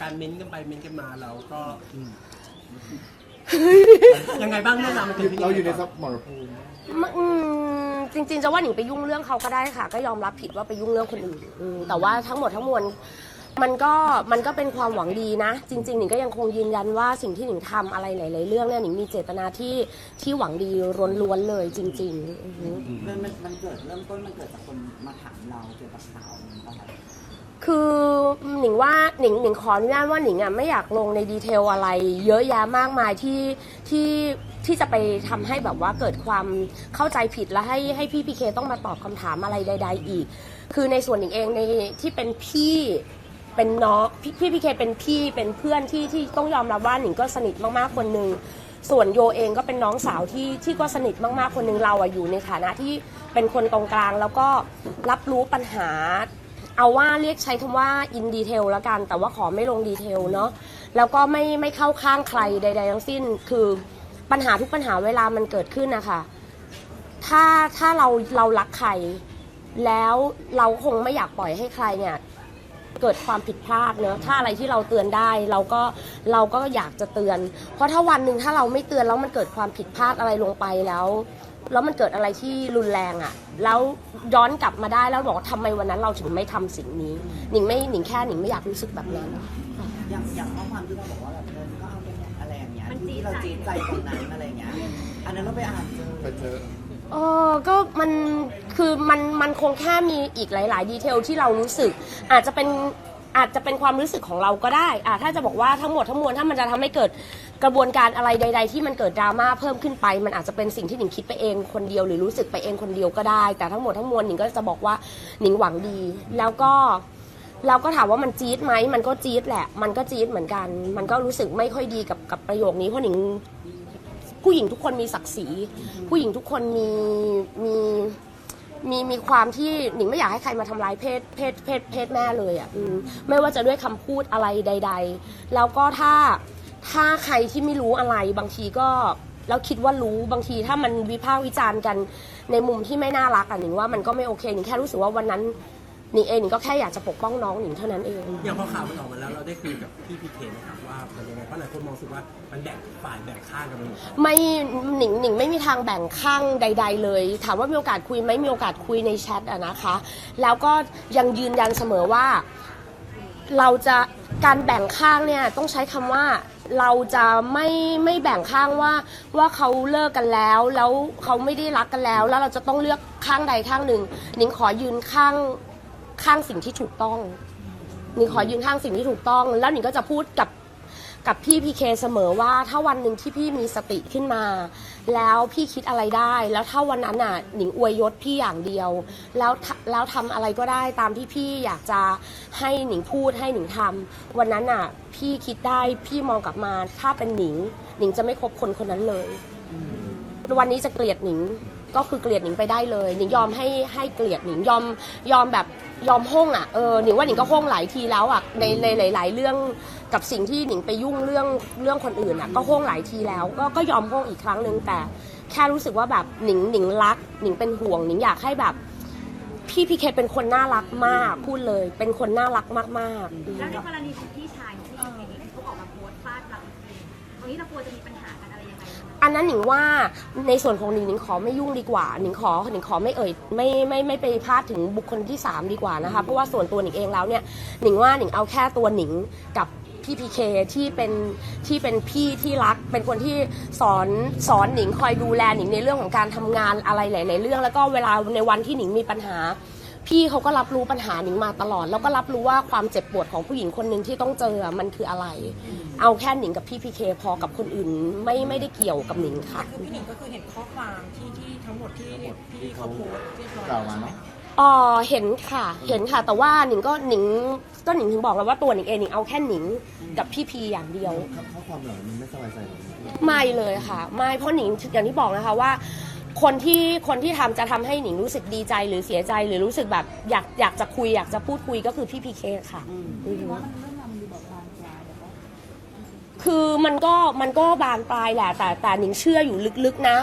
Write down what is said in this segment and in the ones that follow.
การเม้นต์กันไปเม้นต์กันมาเราก็ยังไงบ้างเรื่องราวมันเกิดขึ้นเราอยู่ในสมรภูมิมอืมจริงๆจะว่าหนิงไปยุ่งเรื่องเขาก็ได้ค่ะ ก็ยอมรับผิดว่าไปยุ่งเรื่องคนอื่นอืมแต่ว่าทั้งหมดทั้งมวลมันก็มันก็เป็นความหวังดีนะ จริงๆหนิงก็ยังคงยืนยันว่าสิ่งที่หนิงทำอะไรหลายๆเรื่องเนี่ยหนิงมีเจตนาที่ที่หวังดีล้วนๆเลยจริง ๆอือหือมันมันมันเกิดเริ่มต้นมันเกิดจากคนมาถามเราเกี่ยวกับข่าวนี้ป่ะคะ คือหนิงว่าหนิงหนิงขออนุญาตว่าหนิงอะไม่อยากลงในดีเทลอะไร เยอะแยะมากมายที่ที่ที่จะไปทำให้แบบว่าเกิดความเข้าใจผิดและให้ให้พี่พีเคต้องมาตอบคำถามอะไรใด ๆ อีก คือในส่วนหนิงเองในที่เป็นพี่เป็นน้องพี่พี่พีเคเป็นพี่เป็นเพื่อนที่ที่ต้องยอมรับว่าหนิงก็สนิทมากๆคนหนึ่งส่วนโยเองก็เป็นน้องสาวที่ที่ก็สนิทมากๆคนหนึ่งเราอะอยู่ในฐานะที่เป็นคนตรงกลาง แล้วก็รับรู้ปัญหา เอาว่าเรียกใช้คำว่าอินดีเทลแล้วกัน แต่ว่าขอไม่ลงดีเทลเนาะแล้วก็ไม่ไม่เข้าข้างใครใด ๆ ทั้งสิ้น คือปัญหาทุกปัญหาเวลามันเกิดขึ้นนะคะถ้าถ้าเราเรารักใคร แล้วเราคงไม่อยากปล่อยให้ใครเนี่ยเกิดความผิดพลาดเนอะถ้าอะไรที่เราเตือนได้เราก็เราก็อยากจะเตือน เพราะถ้าวันหนึ่งถ้าเราไม่เตือนแล้วมันเกิดความผิดพลาดอะไรลงไปแล้ว แล้วมันเกิดอะไรที่รุนแรงอะ่ะ แล้วย้อนกลับมาได้แล้วบอกว่าทำไมวันนั้นเราถึงไม่ทำสิ่งนี้ หนิงไม่หนิงแค่หนิงไม่อยากรู้สึกแบบนั้น อย่างอย่างข้อความที่เราบอกว่าแบบเดินก็เอาไปเนี่ยอะไรอย่างเงี้ยที่เราจีดใจตรงนั้นอะไรเงี้ยอันนั้นเราไปอ่านเจอไปเจอเออก็มันคือมันมันคงแค่มีอีกหลาย ๆ ดีเทลที่เรารู้สึก อาจจะเป็นอาจจะเป็นความรู้สึกของเราก็ได้อะถ้าจะบอกว่าทั้งหมดทั้งมวลถ้ามันจะทำให้เกิด กระบวนการอะไรใด ๆ ที่มันเกิดดราม่าเพิ่มขึ้นไป มันอาจจะเป็นสิ่งที่หนิงคิดไปเองคนเดียวหรือรู้สึกไปเองคนเดียวก็ได้ แต่ทั้งหมดทั้งมวลหนิงก็จะบอกว่าหนิงหวังดี แล้วก็เราก็ถามว่ามันจี๊ดไหมมันก็จี๊ดแหละ มันก็จี๊ดเหมือนกัน มันก็รู้สึกไม่ค่อยดีกับกับประโยคนี้เพราะหนิงผู้หญิงทุกคนมีศักดิ์ศรี ผู้หญิงทุกคนมีมีมีมีความที่หนิงไม่อยากให้ใครมาทำร้ายเพศเพศเพศเพศแม่เลยอะไม่ว่าจะด้วยคำพูดอะไรใด ๆ แล้วก็ถ้า ถ้าใครที่ไม่รู้อะไรบางทีก็แล้วคิดว่ารู้บางทีถ้ามันวิพากษ์วิจารณ์กันในมุมที่ไม่น่ารักอะหนิงว่ามันก็ไม่โอเคหนิงแค่รู้สึกว่าวันนั้นหนิงเองหนิงก็แค่อยากจะปกป้องน้องหนิงเท่านั้นเองอย่างพอข่าวมันออกมาแล้วเราได้คุยกับพี่พีเคนะครับว่าเป็นยังไงเพราะหลายคนมองรู้สึกว่ามันแบ่งฝ่ายแบ่งข้างกันไปหมดไม่หนิงหนิงไม่มีทางแบ่งข้างใด ๆ เลย ถามว่ามีโอกาสคุยไหมมีโอกาสคุยในแชทอะนะคะ แล้วก็ยังยืนยันเสมอว่า เราจะการแบ่งข้างเนี่ยต้องใช้คำว่า เราจะไม่ไม่แบ่งข้างว่าว่าเขาเลิกกันแล้ว แล้วเขาไม่ได้รักกันแล้ว แล้วเราจะต้องเลือกข้างใดข้างหนึ่งหนิงขอยืนข้างข้างสิ่งที่ถูกต้องหนิงขอยืนข้างสิ่งที่ถูกต้อง แล้วหนิงก็จะพูดกับ กับพี่พีเคเสมอว่าถ้าวันหนึ่งที่พี่มีสติขึ้นมา แล้วพี่คิดอะไรได้ แล้วถ้าวันนั้นน่ะหนิงอวยยศพี่อย่างเดียว แล้วแล้วทำอะไรก็ได้ตามที่พี่อยากจะให้หนิงพูดให้หนิงทำวันนั้นน่ะพี่คิดได้พี่มองกลับมาถ้าเป็นหนิง หนิงจะไม่คบคนคนนั้นเลย วันนี้จะเกลียดหนิงก็คือเกลียดหนิงไปได้เลยหนิงยอมให้ให้เกลียดหนิงยอมยอมแบบยอมห้องอะเออหนิงว่าหนิงก็ห้องหลายทีแล้วอะในในหลาย ๆ เรื่อง กับสิ่งที่หนิงไปยุ่งเรื่องเรื่องคนอื่นอะก็ห้องหลายทีแล้ว ก็ก็ยอมห้องอีกครั้งหนึ่งแต่ แค่รู้สึกว่าแบบหนิงหนิงรักหนิงเป็นห่วงหนิงอยากให้แบบพี่พีเคเป็นคนน่ารักมากพูดเลย เป็นคนน่ารักมากๆอืมแล้วในกรณีของพี่ชายที่เห็นเขาออกมาโพสต์ฟาดเราตรงนี้เรากลัวจะมีปัญหากันอะไรยังไงไหมอันนั้นหนิงว่าในส่วนของหนิงหนิงขอไม่ยุ่งดีกว่าหนิงขอหนิงขอไม่เอ่ยไม่ไม่ไม่ไปพาดถึงบุคคลที่ 3 ดีกว่านะคะเพราะว่าส่วนตัวหนิงเองแล้วเนี่ยหนิงว่าหนิงเอาแค่ตัวหนิงกับ พี่พีเคที่เป็นที่เป็นพี่ที่รัก เป็นคนที่สอนสอนหนิงคอยดูแลหนิงในเรื่องของการทำงานอะไรหลาย ๆ เรื่อง แล้วก็เวลาในวันที่หนิงมีปัญหา พี่เขาก็รับรู้ปัญหาหนิงมาตลอด แล้วก็รับรู้ว่าความเจ็บปวดของผู้หญิงคนหนึ่งที่ต้องเจอมันคืออะไร เอาแค่หนิงกับพี่พีเคพอกับคนอื่นไม่ไม่ได้เกี่ยวกับหนิงค่ะคือพี่หนิงก็คือเห็นข้อความที่ที่ทั้งหมดที่ที่เขาโพสต์เรียบร้อยกล่าวมาเนาะอ๋อเห็นค่ะ เห็นค่ะ แต่ว่าหนิงก็หนิงก็หนิงถึงบอกแล้วว่าตัวหนิงเองหนิงเอาแค่หนิงกับพี่พีอย่างเดียว ข้อความเหล่านี้ไม่สบายใจหรอไม่เลยค่ะ ไม่เพราะหนิงอย่างที่บอกนะคะว่า คนที่คนที่ทำจะทำให้หนิงรู้สึกดีใจหรือเสียใจหรือรู้สึกแบบอยากอยากจะคุยอยากจะพูดคุยก็คือพี่พีเคค่ะ อือฮึคือมันก็มันก็บานปลายแหละแต่แต่หนิงเชื่ออยู่ลึกๆนะ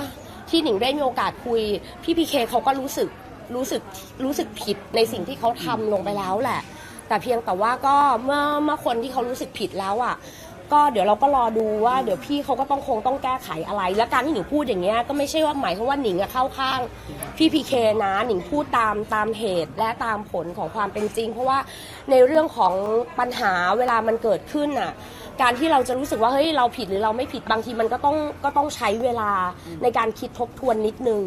ที่หนิงได้มีโอกาสคุย พี่พีเคเขาก็รู้สึก รู้สึกรู้สึกผิดในสิ่งที่เขาทำลงไปแล้วแหละ แต่เพียงแต่ว่าก็เมื่อเมื่อคนที่เขารู้สึกผิดแล้วอะ ก็เดี๋ยวเราก็รอดูว่าเดี๋ยวพี่เขาก็ต้องคงต้องแก้ไขอะไร และการที่หนิงพูดอย่างเงี้ยก็ไม่ใช่ว่าหมายความว่าหนิงอะเข้าข้างพี่พีเคนะหนิงพูดตามตามเหตุและตามผลของความเป็นจริง เพราะว่าในเรื่องของปัญหาเวลามันเกิดขึ้นอะ การที่เราจะรู้สึกว่าเฮ้ยเราผิดหรือเราไม่ผิดบางทีมันก็ต้องก็ต้องใช้เวลาในการคิดทบทวนนิดนึง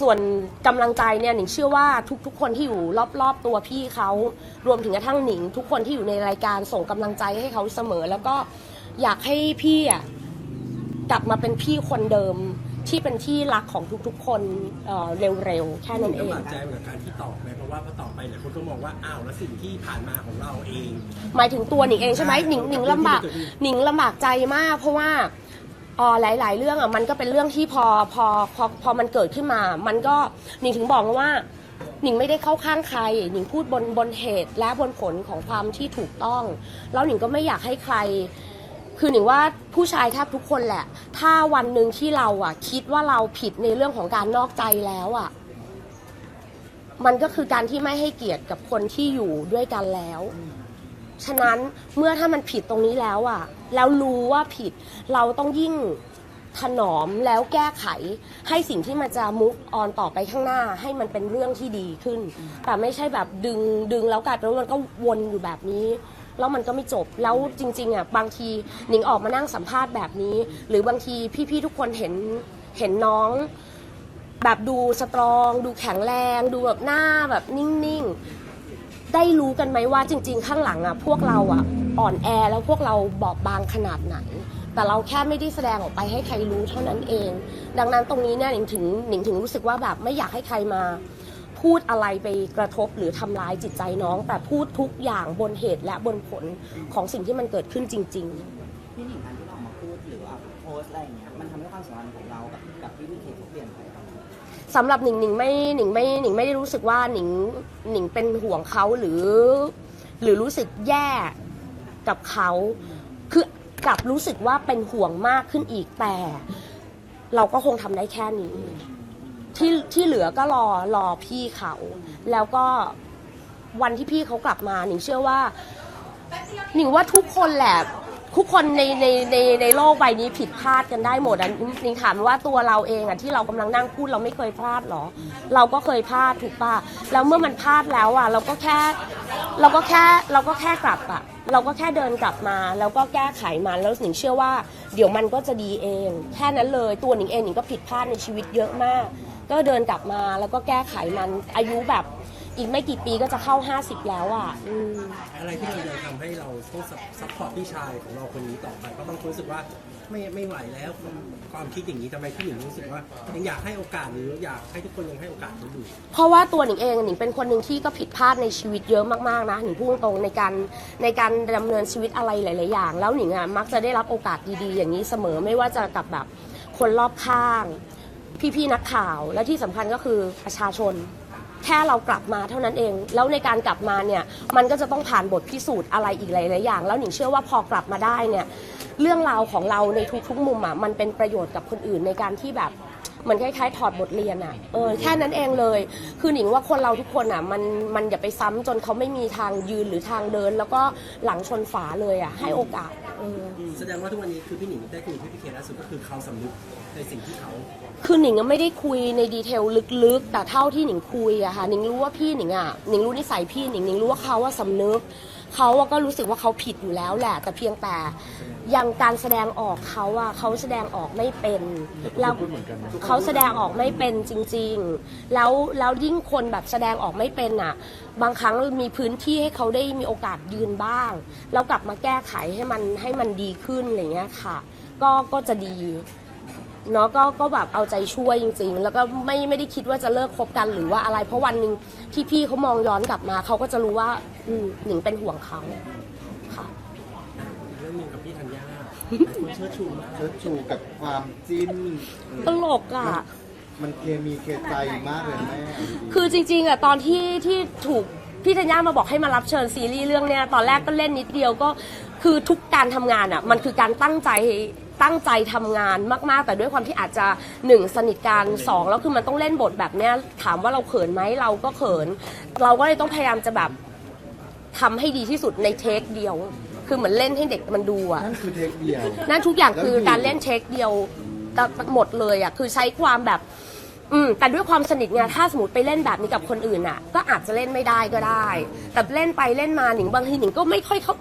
ส่วนกำลังใจเนี่ยหนิงเชื่อว่าทุกๆ คนที่อยู่รอบๆตัวพี่เขารวมถึงกระทั่งหนิง ทุกคนที่อยู่ในรายการส่งกำลังใจให้เขาเสมอ แล้วก็อยากให้พี่อะกลับมาเป็นพี่คนเดิมที่เป็นที่รักของทุกๆ คนเอ่อเร็วๆ แค่นั้นเอง ลำบากใจกับการที่ตอบไหมเพราะว่าพอตอบไปเนี่ยคนก็มองว่าอ้าวแล้วสิ่งที่ผ่านมาของเราเอง หมายถึงตัวหนิงเองใช่ไหมใช่หนิงหนิงกับลำบากที่เกิดขึ้นหนิงลำบากใจมาก เพราะว่า เอ่อหลาย ๆ เรื่องอะมันก็เป็นเรื่องที่พอพอพอพอมันเกิดขึ้นมา มันก็หนิงถึงบอกว่าหนิงไม่ได้เข้าข้างใครหนิงพูดบนบนเหตุและบนผลของความที่ถูกต้อง แล้วหนิงก็ไม่อยากให้ใคร คือหนิงว่าผู้ชายแทบทุกคนแหละ ถ้าวันหนึ่งที่เราอะ คิดว่าเราผิดในเรื่องของการนอกใจแล้วอะ มันก็คือการที่ไม่ให้เกียรติกับคนที่อยู่ด้วยกันแล้ว ฉะนั้นเมื่อถ้ามันผิดตรงนี้แล้วอะแล้วรู้ว่าผิดเราต้องยิ่งถนอมแล้วแก้ไข ให้สิ่งที่มันจะมุกออนต่อไปข้างหน้า ให้มันเป็นเรื่องที่ดีขึ้น แต่ไม่ใช่แบบดึงดึงแล้วกลายเป็นว่ามันก็วนอยู่แบบนี้แล้วมันก็ไม่จบแล้วจริงๆอะบางทีหนิงออกมานั่งสัมภาษณ์แบบนี้ หรือบางทีพี่ๆทุกคนเห็นเห็นน้อง แบบดูสตรอง ดูแข็งแรง ดูแบบหน้าแบบนิ่งๆ ได้รู้กันไหมว่าจริง ๆ ข้างหลังอะพวกเราอะอ่อนแอแล้วพวกเราบอบบางขนาดไหน แต่เราแค่ไม่ได้แสดงออกไปให้ใครรู้เท่านั้นเอง ดังนั้นตรงนี้เนี่ยหนิงถึงหนิงถึงรู้สึกว่าแบบไม่อยากให้ใครมา พูดอะไรไปกระทบหรือทำร้ายจิตใจน้อง แต่พูดทุกอย่างบนเหตุและบนผลของสิ่งที่มันเกิดขึ้นจริง ๆ พี่หนิงการที่เราออกมาพูดหรือว่าโพสต์อะไรอย่างเงี้ยมันทำให้ความสัมพันธ์ของเรากับกับพี่พีเคเขาเปลี่ยนไป สำหรับหนิงหนิงไม่หนิงไม่หนิงไม่ได้รู้สึกว่าหนิงหนิงเป็นห่วงเขาหรือ หรือรู้สึกแย่กับเขาคือกลับรู้สึกว่าเป็นห่วงมากขึ้นอีกแต่ เราก็คงทำได้แค่นี้ ที่ที่เหลือก็รอรอพี่เขา แล้วก็วันที่พี่เขากลับมาหนิงเชื่อว่าหนิงว่าทุกคนแหละ ทุกคนในในในในโลกใบนี้ผิดพลาดกันได้หมดอะหนิงถามว่าตัวเราเองอะที่เรากำลังนั่งพูดเราไม่เคยพลาดหรอ เราก็เคยพลาดถูกป่ะแล้วเมื่อมันพลาดแล้วอะ เราก็แค่ เราก็แค่เราก็แค่กลับอะ เราก็แค่เดินกลับมา แล้วก็แก้ไขมันแล้วหนิงเชื่อว่า เดี๋ยวมันก็จะดีเอง แค่นั้นเลยตัวหนิงเองหนิงก็ผิดพลาดในชีวิตเยอะมาก ก็เดินกลับมาแล้วก็แก้ไขมันอายุแบบ อีกไม่กี่ปีก็จะเข้า 50 แล้วอะอืม อะไรที่มันยังทำให้เราต้องซัพพอร์ตพี่ชายของเราคนนี้ต่อไปเพราะบางคนรู้สึกว่าไม่ไม่ไหวแล้วความคิดอย่างนี้ทำไมพี่หนิงรู้สึกว่ายังอยากให้โอกาสหรืออยากให้ทุกคนยังให้โอกาสเขาอยู่เพราะว่าตัวหนิงเองหนิงเป็นคนหนึ่งที่ก็ผิดพลาดในชีวิตเยอะมากๆนะหนิงพูดตรงๆในการในการดำเนินชีวิตอะไรหลาย ๆ อย่าง แล้วหนิงอะมักจะได้รับโอกาสดีๆ อย่างนี้เสมอไม่ว่าจะกับแบบคนรอบข้าง พี่ ๆ นักข่าวและที่สำคัญก็คือประชาชน แค่เรากลับมาเท่านั้นเอง แล้วในการกลับมาเนี่ยมันก็จะต้องผ่านบทพิสูจน์อะไรอีกหลายๆอย่าง แล้วหนิงเชื่อว่าพอกลับมาได้เนี่ยเรื่องราวของเราในทุกๆมุมอะมันเป็นประโยชน์กับคนอื่นในการที่แบบ เหมือนคล้ายๆถอดบทเรียนอะเออแค่นั้นเองเลย คือหนิงว่าคนเราทุกคนอะมันมันอย่าไปซ้ำจนเขาไม่มีทางยืนหรือทางเดิน แล้วก็หลังชนฝาเลยอะให้โอกาสเออ แสดงว่าทุกวันนี้คือพี่หนิงได้คุยกับพี่พีเคล่าสุดก็คือเขาสำนึกในสิ่งที่เขา คือหนิงอะไม่ได้คุยในดีเทลลึกๆ แต่เท่าที่หนิงคุยอะค่ะหนิงรู้ว่าพี่หนิงอะหนิงรู้นิสัยพี่หนิงหนิงรู้ว่าเขาว่าสำนึก เขาอะก็รู้สึกว่าเขาผิดอยู่แล้วแหละ แต่เพียงแต่ยังการแสดงออกเขาอะเขาแสดงออกไม่เป็นแล้วพูดเหมือนกันนะเขาแสดงออกไม่เป็นจริง ๆ แล้วแล้วยิ่งคนแบบแสดงออกไม่เป็นอะบางครั้งมีพื้นที่ให้เขาได้มีโอกาสยืนบ้าง แล้วกลับมาแก้ไขให้มันให้มันดีขึ้นอะไรเงี้ยค่ะ ก็ก็จะดี เนาะก็ก็แบบเอาใจช่วยจริง ๆ แล้วก็ไม่ไม่ได้คิดว่าจะเลิกคบกันหรือว่าอะไร เพราะวันหนึ่งที่พี่เขามองย้อนกลับมาเขาก็จะรู้ว่าอืมหนิงเป็นห่วงเขาค่ะ เรื่องหนึงกับพี่ธัญญาหลายคนเชิดชูมากเชิดชูกับความจิ้นตลกอะ มันเคมีเคใจมากเลยแม่เอาดีๆคือจริงๆอะตอนที่ที่ถูกพี่ธัญญามาบอกให้มารับเชิญซีรีส์เรื่องเนี้ยตอนแรกก็เล่นนิดเดียวก็คือทุกการทำงานอะมันคือการตั้งใจ ตั้งใจทำงานมาก ๆ แต่ด้วยความที่อาจจะหนึ่งสนิทกันสองแล้วคือมันต้องเล่นบทแบบเนี้ยถามว่าเราเขินไหมเราก็เขิน เราก็เลยต้องพยายามจะแบบทำให้ดีที่สุดในเทคเดียว คือเหมือนเล่นให้เด็กมันดูอะ นั่นคือเทคเดียว นั่นทุกอย่างคือแล้วคือการเล่นเทคเดียวหมดเลยอะคือใช้ความแบบ อืมแต่ด้วยความสนิทไงถ้าสมมติไปเล่นแบบนี้กับคนอื่นอะ ก็อาจจะเล่นไม่ได้ก็ได้ แต่เล่นไปเล่นมาหนิงบางทีหนิงก็ไม่ค่อยเขา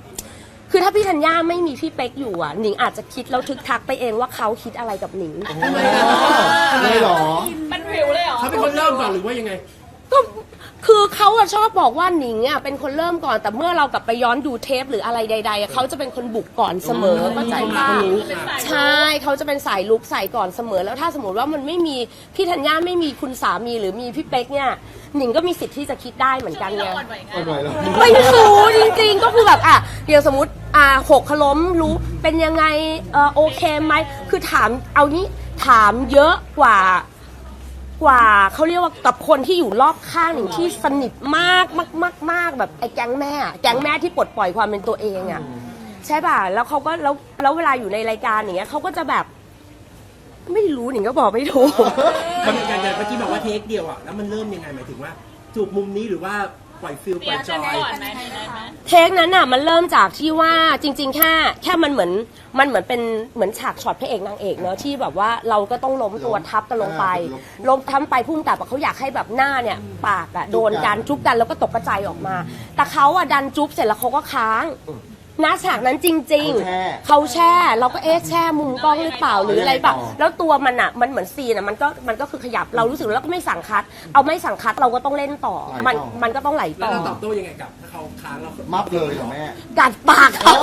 คือถ้าพี่ธัญญาไม่มีพี่เป๊กอยู่อะหนิงอาจจะคิดแล้วทึกทักไปเองว่าเขาคิดอะไรกับหนิง ทำไมอะเลยเหรอ เขาเป็นคนเริ่มก่อนหรือว่ายังไงก็ คือเขาอะชอบบอกว่าหนิงอะเป็นคนเริ่มก่อน แต่เมื่อเรากลับไปย้อนดูเทปหรืออะไรใดๆอะเขาจะเป็นคนบุกก่อนเสมอเข้าใจป่ะเขารู้ใช่เขาจะเป็นสายลุกใส่ก่อนเสมอ แล้วถ้าสมมติว่ามันไม่มีพี่ธัญญาไม่มีคุณสามีหรือมีพี่เป๊กเนี่ยหนิงก็มีสิทธิ์ที่จะคิดได้เหมือนกันไงเอาหน่อยแล้ว ไม่รู้จริงๆก็คือแบบอะอย่างสมมติอ่าหกขล้มรู้เป็นยังไงเออโอเคไหมคือถามเอานี้ถามเยอะกว่า กว่าเขาเรียกว่ากับคนที่อยู่รอบข้างหนึ่งที่สนิทมากมากมากมากแบบไอ้แก๊งแม่อะแก๊งแม่ที่ปลดปล่อยความเป็นตัวเองอะใช่ป่ะแล้วเขาก็แล้วแล้วเวลาอยู่ในรายการอย่างเงี้ยเขาก็จะแบบ ไม่รู้หนิงก็บอกไม่ถูก มันอย่างอย่างเมื่อกี้บอกว่าเทคเดียวอะแล้วมันเริ่มยังไงหมายถึงว่า จูบมุมนี้หรือว่า ปล่อยฟิลปล่อยจอย เทคนั้นน่ะมันเริ่มจากที่ว่าจริง ๆ แค่แค่มันเหมือนมันเหมือนเป็นเหมือนฉากช็อตพระเอกนางเอกเนอะที่แบบว่าเราก็ต้องล้มตัวทับกันลงไปอ่าล้มทับไปพุ่มกับอะเขาอยากให้แบบหน้าเนี่ยปากอะโดนกันจุ๊บกันแล้วก็ตกกระจายออกมา แต่เขาอะดันจุ๊บเสร็จแล้วเขาก็ค้าง ณฉากนั้นจริง ๆ เขาแช่เราก็เอ๊ะแช่มุมกล้องหรือเปล่าหรืออะไรแบบแล้วตัวมันอะมันเหมือนซีนอะมันก็มันก็คือขยับเรารู้สึกแล้วก็ไม่สั่งคัด เอาไม่สั่งคัดเราก็ต้องเล่นต่อ มันมันก็ต้องไหลแล้วต่อ เราตอบโต้ยังไงกับถ้าเขาค้างเรามัฟเลยเหรอแม่ กัดปากเขา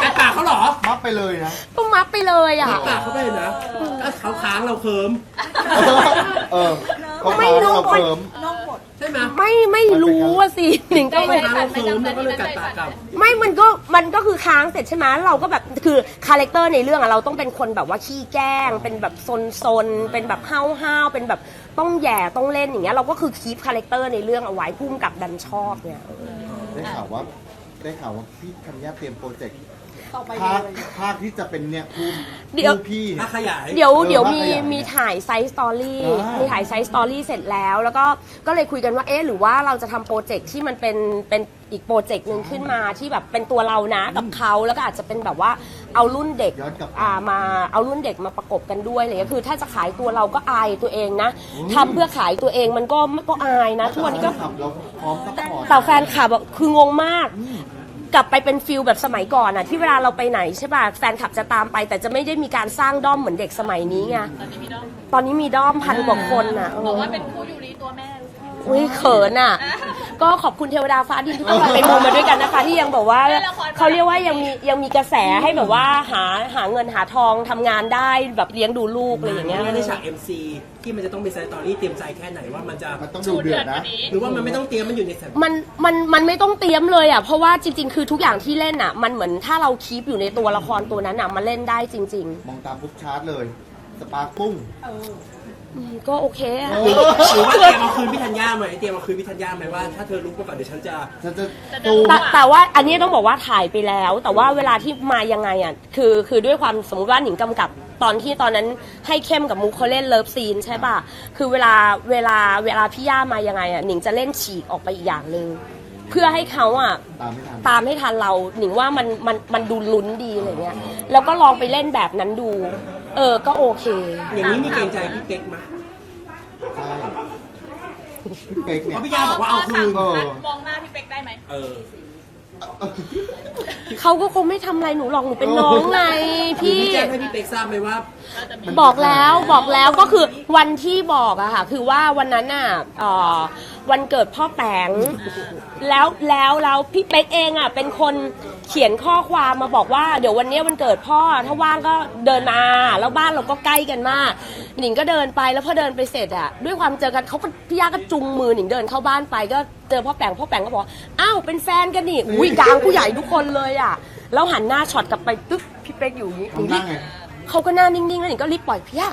แต่ปากเขาเหรอมัฟไปเลยนะ ก็มัดไปเลยอะ ปากเขาไปเลยนะก็เขาค้างเราเคิม เออเขาไม่พารู้เราเฟิร์มใช่ไหมไม่ไม่รู้อะสิหนิงก็เขาไม่ค้างเราเคิมเราก็เลยกัดปากกลับ ไม่มันก็มันก็คือค้างเสร็จใช่ไหมเราก็แบบคือคาแรคเตอร์ในเรื่องอะเราต้องเป็นคนแบบว่าขี้แกล้ง เป็นแบบซนซนๆเป็นแบบห้าวห้าวๆเป็นแบบต้องแหย่ต้องเล่นอย่างเงี้ยเราก็คือคีปคาแรคเตอร์ในเรื่องเอาไว้พุ่มกับดันชอบเนี่ย ได้ข่าวว่า ได้ข่าวว่าพี่ธัญญาเตรียมโปรเจกต์ ต่อไปภาคเลย ภาคที่จะเป็นเนี่ยคู่เดี๋ยว คู่พี่ถ้าเนี่ยขยาย เดี๋ยวเออเดี๋ยวว่ามีขยายมีถ่ายไซส์สตอรี่อ่ามีมีถ่ายไซส์สตอรี่เสร็จแล้ว แล้วก็ก็เลยคุยกันว่าเอ๊ะหรือว่าเราจะทำโปรเจกต์ที่มันเป็นเป็นอีกโปรเจกต์หนึ่งขึ้นมาที่แบบเป็นตัวเรานะกับเขาแล้วก็อาจจะเป็นแบบว่าเอารุ่นเด็กย้อนกลับไป อ่ามาเอารุ่นเด็กมาประกบกันด้วยอะไรเลยคือถ้าจะขายตัวเราก็อายตัวเองนะทำเพื่อขายตัวเองมันก็ก็อายนะทุกวันนี้ก็ ขับเราพร้อมซัพพอร์ต แต่แฟนคลับอะคืองงมาก กลับไปเป็นฟิลแบบสมัยก่อนอะที่เวลาเราไปไหนใช่ป่ะแฟนคลับจะตามไป แต่จะไม่ได้มีการสร้างด้อมเหมือนเด็กสมัยนี้ไงตอนนี้มีด้อมพันกว่าคนอะบอกว่าเป็นคู่ยูริตัวแม่อุ้ยเขินอะ ก็ขอบคุณเทวดาฟ้าดินที่ต้องมาเป็นมูมาด้วยกันนะคะ ที่ยังบอกว่าเขาเรียกว่ายังมียังมีกระแสให้แบบว่าหาหาเงินหาทองทำงานได้แบบเลี้ยงดูลูกอะไรอย่างเงี้ยแล้วในฉาก MC ที่มันจะต้องเป็นไซต์ตอรี่เตรียมใจแค่ไหนว่ามันจะ มันต้องดูเดือดนะ หรือว่ามันไม่ต้องเตรียมมันอยู่ในสถานมันมันมันไม่ต้องเตรียมเลยอะเพราะว่าจริง ๆ คือทุกอย่างที่เล่นอะ มันเหมือนถ้าเราคีปอยู่ในตัวละครตัวนั้นอะมันเล่นได้จริงมองตามปุ๊บชาร์จเลย สปาร์คปุ้งๆ อืมก็โอเคอะเอหรือว่าเตรียมเอาคืนพี่ธัญญาไหมเตรียมเอาคืนพี่ธัญญาไหมว่าถ้าเธอรู้มาก่อนเดี๋ยวฉันจะฉันจะตูม แต่แต่ว่าอันนี้ต้องบอกว่าถ่ายไปแล้ว แต่ว่าเวลาที่มายังไงอะคือคือด้วยความสมมติว่าหนิงกำกับตอนที่ตอนนั้นให้เข้มกับมุกเขาเล่นเลิฟซีนใช่ป่ะคือเวลาเวลาเวลาพี่ย่ามายังไงอะหนิงจะเล่นฉีกออกไปอีกอย่างหนึ่งเพื่อให้เขาอะ ตามไม่ทัน ตามให้ทันเราหนิงว่ามันมันมันดูลุ้นดีอะไรเงี้ยแล้วก็ลองไปเล่นแบบนั้นดู เออ ก็โอเค อย่างนี้มีเกรงใจพี่เป๊กไหมใช่พี่เป๊กเพเนี่ย ราะพี่ย่าบอกว่าเอาคืน เออ มองหน้าพี่เป๊กได้ไหม เออ เขาก็คงไม่ทำอะไรหนูหรอก หนูเป็นน้องไงพี่ พี่แจ้งให้พี่เป๊กทราบไหมว่า บอกแล้วบอกแล้วก็คือ วันที่บอกอะค่ะ คือว่าวันนั้นน่ะเอ่อวันเกิดพ่อแปงแล้วแล้วแล้วพี่เป๊กเองอะเป็นคนเขียนข้อความมาบอกว่า เดี๋ยววันนี้วันเกิดพ่อถ้าว่างก็เดินมา แล้วบ้านเราก็ใกล้กันมาก หนิงก็เดินไปแล้วพอเดินไปเสร็จอะด้วยความเจอกันเขาก็พี่ย่าก็จุงมือหนิงเดินเข้าบ้านไปก็เจอพ่อแปงพ่อแปงก็บอกอ้าวเป็นแฟนกันนี่อุ้ยกลางผู้ใหญ่ทุกคนเลยอะแล้วหันหน้าช็อตกลับไปตึ๊บพี่เป๊กอยู่อย่างนี้หนิงทำหน้าไงเขาก็หน้านิ่งๆ แล้วหนิงก็รีบปล่อยพี่ยา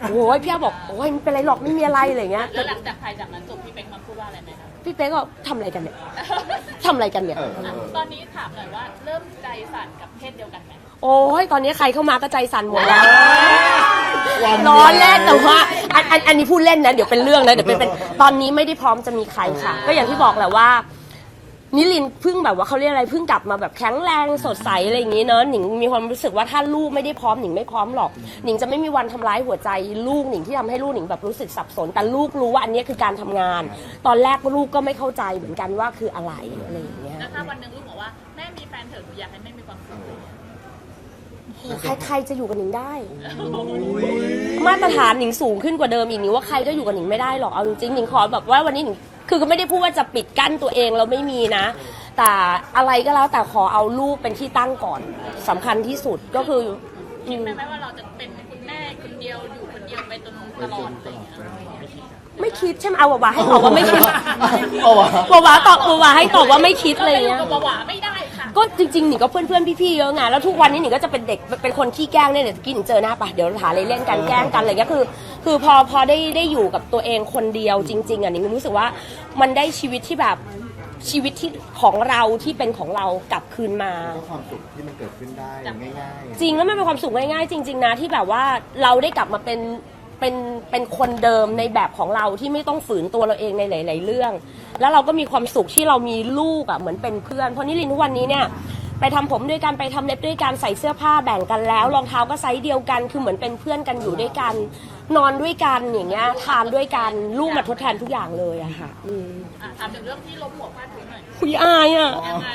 โอ้ยพี่ยาบอกโอ้ยไม่เป็นไรหรอกไม่มีอะไรอะไรเงี้ยแล้วหลังจากถ่ายจากนั้นจบพี่เป๊กมาพูดว่าอะไรไหมคะพี่เป๊กก็ทำอะไรกันเนี่ยทำอะไรกันเนี่ยเออเออตอนนี้ถามหน่อยว่าเริ่มใจสั่นกับเพศเดียวกันไหม โอ้ยตอนนี้ใครเข้ามาก็ใจสั่นหมดแล้ววันเดียวร้อนแรกแต่ว่าอันอันอันนี้พูดเล่นนะ เดี๋ยวเป็นเรื่องนะ เดี๋ยวเป็นเป็นตอนนี้ไม่ได้พร้อมจะมีใครค่ะ ก็อย่างที่บอกแหละว่า นิลินทร์เพิ่งแบบว่าเขาเรียกอะไรเพิ่งกลับมาแบบแข็งแรงสดใสอะไรอย่างนี้เนอะหนิงมีความรู้สึกว่าถ้าลูกไม่ได้พร้อมหนิงไม่พร้อมหรอกหนิงจะไม่มีวันทำร้ายหัวใจลูกหนิงที่ทำให้ลูกหนิงแบบรู้สึกสับสน แต่ลูกรู้ว่าอันเนี้ยคือการทำงาน ตอนแรกลูกก็ไม่เข้าใจเหมือนกันว่าคืออะไรอะไรอย่างเงี้ยแล้วถ้าวันหนึ่งลูกบอกว่าแม่มีแฟนเถอะหนูอยากให้แม่มีความสุขใครๆจะอยู่กับหนิงได้ มาตรฐานหนิงสูงขึ้นกว่าเดิมอีกหนิงว่าใครก็อยู่กับหนิงไม่ได้หรอกเอาจริงๆหนิงขอแบบว่าวันนี้หนิง คือก็ไม่ได้พูดว่าจะปิดกั้นตัวเองเราไม่มีนะ แต่อะไรก็แล้วแต่ขอเอาลูกเป็นที่ตั้งก่อนสำคัญที่สุดก็คืออืมแม่ไหมว่าเราจะเป็นคุณแม่คนเดียวอยู่คนเดียวไปจนตลอดอะไรอย่างเงี้ยไม่คิดใช่ไหมเอาบอกว่าให้ตอบว่าไม่คิดเอาวะบอกว่าตอบบอกว่าให้ตอบว่าไม่คิดอะไรอย่างเงี้ย ก็บอกว่าไม่ได้ค่ะ ก็จริงๆหนิงก็เพื่อนๆพี่ๆเยอะไงแล้วทุกวันนี้หนิงก็จะเป็นเด็กเป็นคนขี้แกล้งเนี่ยเดี๋ยวกินเจอหน้าปะเดี๋ยวหาอะไรเล่นกันแกล้งกันอะไรเงี้ยคือ คือพอพอได้ได้อยู่กับตัวเองคนเดียวจริง ๆอะหนิงรู้สึกว่ามันได้ชีวิตที่แบบชีวิตที่ของเราที่เป็นของเรากลับคืนมา ก็ความสุขที่มันเกิดขึ้นได้ง่ายจริงแล้วมันเป็นความสุขง่ายๆ จริง ๆ นะที่แบบว่าเราได้กลับมาเป็น เป็นเป็นคนเดิมในแบบของเราที่ไม่ต้องฝืนตัวเราเองในหลาย ๆ เรื่อง แล้วเราก็มีความสุขที่เรามีลูกอะเหมือนเป็นเพื่อน เพราะนิรินทร์ทุกวันนี้เนี่ยไปทำผมด้วยกันไปทำเล็บด้วยกันใส่เสื้อผ้าแบ่งกันแล้วรองเท้าก็ไซส์เดียวกัน คือเหมือนเป็นเพื่อนกันอยู่ด้วยกัน นอนด้วยกันอย่างเงี้ยทานด้วยกันลูกมาทดแทนทุกอย่างเลยอะค่ะอืมอะถามถึงเรื่องที่ล้มหัวฟาดพื้นหน่อยคุยอายอะยังไง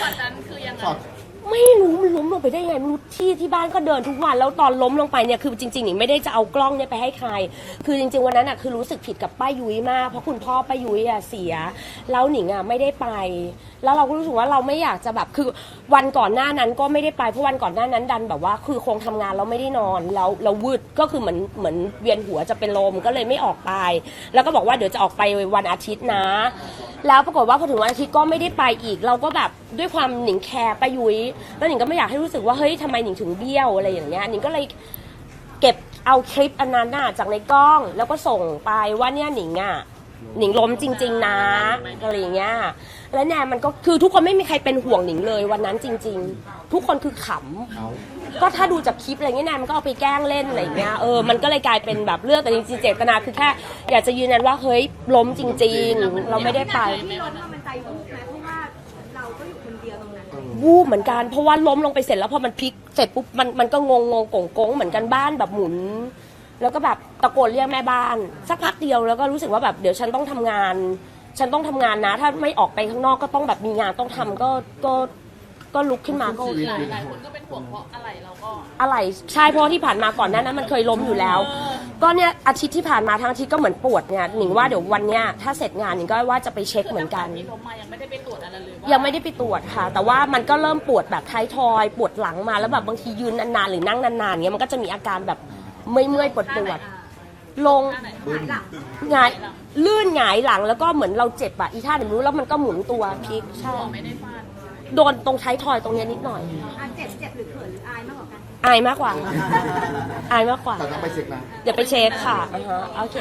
ช็อตนั้นคือยังๆไงช็อต ไม่รู้มันล้มลงไปได้ยังไงไม่รู้ที่ที่บ้านก็เดินทุกวันแล้วตอนล้มลงไปเนี่ยคือจริงๆหนิงไม่ได้จะเอากล้องเนี่ยไปให้ใคร คือจริง ๆวันนั้นอะคือรู้สึกผิดกับป้ายุ้ยมากเพราะคุณพ่อป้ายุ้ยอะเสีย แล้วหนิงอะไม่ได้ไป แล้วเราก็รู้สึกว่าเราไม่อยากจะแบบคือวันก่อนหน้านั้นก็ไม่ได้ไปเพราะวันก่อนหน้านั้นดันแบบว่า คือคงทำงานเราไม่ได้นอนแล้วเราวืดก็คือเหมือนเหมือนเวียนหัวจะเป็นลมก็เลยไม่ออกไป แล้วก็บอกว่าเดี๋ยวจะออกไปวันอาทิตย์นะ แล้วปรากฏว่าพอถึงวันอาทิตย์ก็ไม่ได้ไปอีก เราก็แบบด้วยความหนิงแคร์ป้ายุ้ยแล้วหนิงก็ไม่อยากให้รู้สึกว่าเฮ้ยทำไมหนิงถึงเบี้ยวอะไรอย่างเงี้ยหนิงก็เลยเก็บเอาคลิปอันนั้นน่ะจากในกล้องแล้วก็ส่งไปว่าเนี่ยหนิงอะหนิงล้มจริง ๆ นะอะไรอย่างเงี้ยแล้วแนนมันก็คือทุกคนไม่มีใครเป็นห่วงหนิงเลยวันนั้นจริง ๆ ทุกคนคือขำก็ถ้าดูจากคลิปอะไรเงี้ยแนนมันก็เอาไปแกล้งเล่นอะไรอย่างเงี้ยเออมันก็เลยกลายเป็นแบบเรื่องแต่จริงๆเจตนาคือแค่ อยากจะยืนยันว่าเฮ้ยล้มจริง ๆ เราไม่ได้ไป ที่ล้มอะมันใจ วูบเหมือนกัน เพราะว่าล้มลงไปเสร็จแล้วพอมันพลิกเสร็จปุ๊บมันมันก็งงงงกงกงเหมือนกันบ้านแบบหมุน แล้วก็แบบตะโกนเรียกแม่บ้าน สักพักเดียวแล้วก็รู้สึกว่าแบบเดี๋ยวฉันต้องทำงาน ฉันต้องทำงานนะ ถ้าไม่ออกไปข้างนอกก็ต้องแบบมีงานต้องทำก็ก็ก็ลุกขึ้นมาก็โอเคหลายหลายคนก็เป็นห่วงเพราะอะไรเราก็อะไรใช่เพราะว่าที่ผ่านมาก่อนหนั้นนั้นมันเคยล้มอยู่แล้ว ก็เนี่ยอาทิตย์ที่ผ่านมาทั้งอาทิตย์ก็เหมือนปวดเนี่ยหนิงว่าเดี๋ยววันเนี้ยถ้าเสร็จงานหนิงก็ว่าจะไปเช็คเหมือนกัน ที่ล้มมายังไม่ได้ไปตรวจอะไรเลยว่ายังไม่ได้ไปตรวจค่ะ แต่ว่ามันก็เริ่มปวดแบบท้ายทอย ปวดหลังมาแล้วแบบบางทียืนนานๆหรือนั่งนานๆเงี้ยมันก็จะมีอาการแบบเมื่อยๆปวดปวดๆลงหายหลังหงายลื่นหงายหลังแล้วก็เหมือนเราเจ็บอะอีท่าหนึ่งรู้แล้วมันก็หมุนตัวพลิกใช่ไม่ได้ฟาดโดนตรงท้ายทอยตรงเนี้ยนิดหน่อย อะเจ็บเจ็บหรือเขินหรืออ อายมากกว่า อายมากกว่าแต่ต้องไปเช็คนะ เดี๋ยวไปเช็คค่ะอ่าฮะโอเค